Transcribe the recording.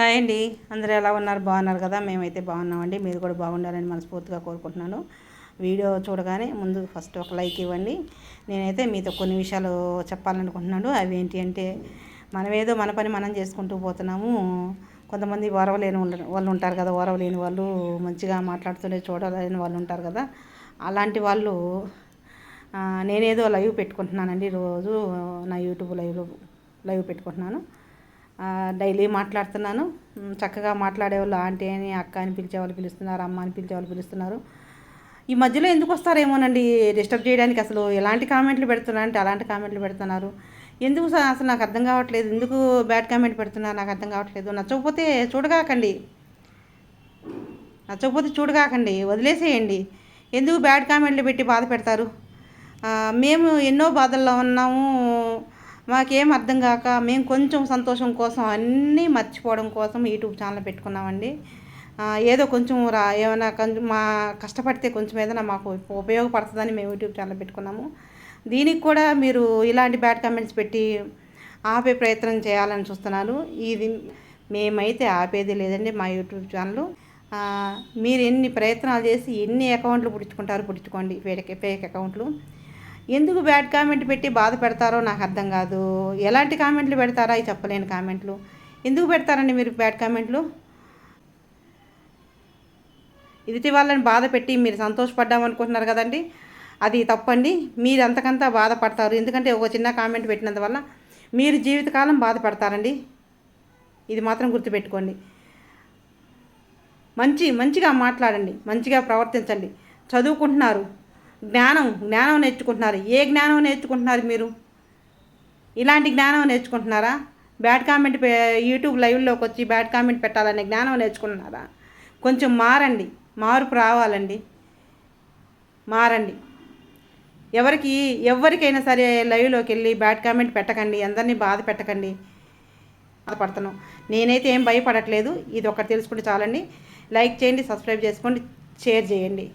Hi అండి. అందరూ ఎలా ఉన్నారు? బాగున్నారు కదా? మేమైతే బాగున్నామండి. మీరు కూడా బాగుండాలని మనస్ఫూర్తిగా కోరుకుంటున్నాను. వీడియో చూడగానే ముందు ఫస్ట్ ఒక లైక్ ఇవ్వండి. నేనైతే మీతో కొన్ని విషయాలు చెప్పాలనుకుంటున్నాను. అవి ఏంటి అంటే మనమేదో మన పని మనం చేసుకుంటూ పోతున్నాము. కొంతమంది ఓరవలేని వాళ్ళు ఉంటారు కదా ఓరవలేని వాళ్ళు. మంచిగా మాట్లాడుతూనే చూడలేని వాళ్ళు ఉంటారు కదా. అలాంటి వాళ్ళు నేనేదో లైవ్ పెట్టుకుంటున్నానండి. రోజు నా యూట్యూబ్ లైవ్ లైవ్ పెట్టుకుంటున్నాను. డైలీ మాట్లాడుతున్నాను. చక్కగా మాట్లాడేవాళ్ళు ఆంటీ అని అక్క అని పిలిచేవాళ్ళు పిలుస్తున్నారు అమ్మ అని పిలిచేవాళ్ళు పిలుస్తున్నారు. ఈ మధ్యలో ఎందుకు వస్తారేమోనండి డిస్టర్బ్ చేయడానికి అసలు ఎలాంటి కామెంట్లు పెడుతున్నారు అంటే అలాంటి కామెంట్లు పెడుతున్నారు. ఎందుకు అసలు నాకు అర్థం కావట్లేదు. ఎందుకు బ్యాడ్ కామెంట్ పెడుతున్నారు? నాకు అర్థం కావట్లేదు. నచ్చకపోతే చూడగాకండి. నచ్చకపోతే చూడగాకండి. వదిలేసేయండి. ఎందుకు బ్యాడ్ కామెంట్లు పెట్టి బాధ పెడతారు? మేము ఎన్నో బాధల్లో ఉన్నాము. మాకేం అర్థం కాక మేము కొంచెం సంతోషం కోసం అన్నీ మర్చిపోవడం కోసం యూట్యూబ్ ఛానల్ పెట్టుకున్నామండి. ఏదో కొంచెం రా ఏమైనా కొంచెం మా కష్టపడితే కొంచెం ఏదైనా మాకు ఉపయోగపడుతుందని మేము యూట్యూబ్ ఛానల్ పెట్టుకున్నాము. దీనికి కూడా మీరు ఇలాంటి బ్యాడ్ కామెంట్స్ పెట్టి ఆపే ప్రయత్నం చేయాలని చూస్తున్నారు ఇది మేమైతే ఆపేది లేదండి మా యూట్యూబ్ ఛానల్. మీరు ఎన్ని ప్రయత్నాలు చేసి ఎన్ని అకౌంట్లు పుట్టించుకుంటారో పుట్టించుకోండి ఫేక్ ఫేక్ అకౌంట్లు. ఎందుకు బ్యాడ్ కామెంట్ పెట్టి బాధ పెడతారో నాకు అర్థం కాదు. ఎలాంటి కామెంట్లు పెడతారా? అవి చెప్పలేని కామెంట్లు. ఎందుకు పెడతారండి మీరు బ్యాడ్ కామెంట్లు? ఎదుటి వాళ్ళని బాధ పెట్టి మీరు సంతోషపడ్డామనుకుంటున్నారు కదండి? అది తప్పండి. మీరు అంతకంతా బాధపడతారు ఎందుకంటే ఒక చిన్న కామెంట్ పెట్టినందువల్ల మీరు జీవితకాలం బాధపడతారండి ఇది మాత్రం గుర్తుపెట్టుకోండి. మంచి మంచిగా మాట్లాడండి. మంచిగా ప్రవర్తించండి. చదువుకుంటున్నారు. జ్ఞానం జ్ఞానం నేర్చుకుంటున్నారు. ఏ జ్ఞానం నేర్చుకుంటున్నారు మీరు? ఇలాంటి జ్ఞానం నేర్చుకుంటున్నారా? బ్యాడ్ కామెంట్ యూట్యూబ్ లైవ్లోకి వచ్చి బ్యాడ్ కామెంట్ పెట్టాలనే జ్ఞానం నేర్చుకుంటున్నారా? కొంచెం మారండి. మార్పు రావాలండి. మారండి. ఎవరికి ఎవరికైనా సరే లైవ్లోకి వెళ్ళి బ్యాడ్ కామెంట్ పెట్టకండి. అందరినీ బాధ పెట్టకండి. బాధపడుతున్నాం నేనైతే ఏం భయపడట్లేదు. ఇది ఒకటి తెలుసుకుంటే చాలండి. లైక్ చేయండి సబ్స్క్రైబ్ చేసుకోండి షేర్ చేయండి.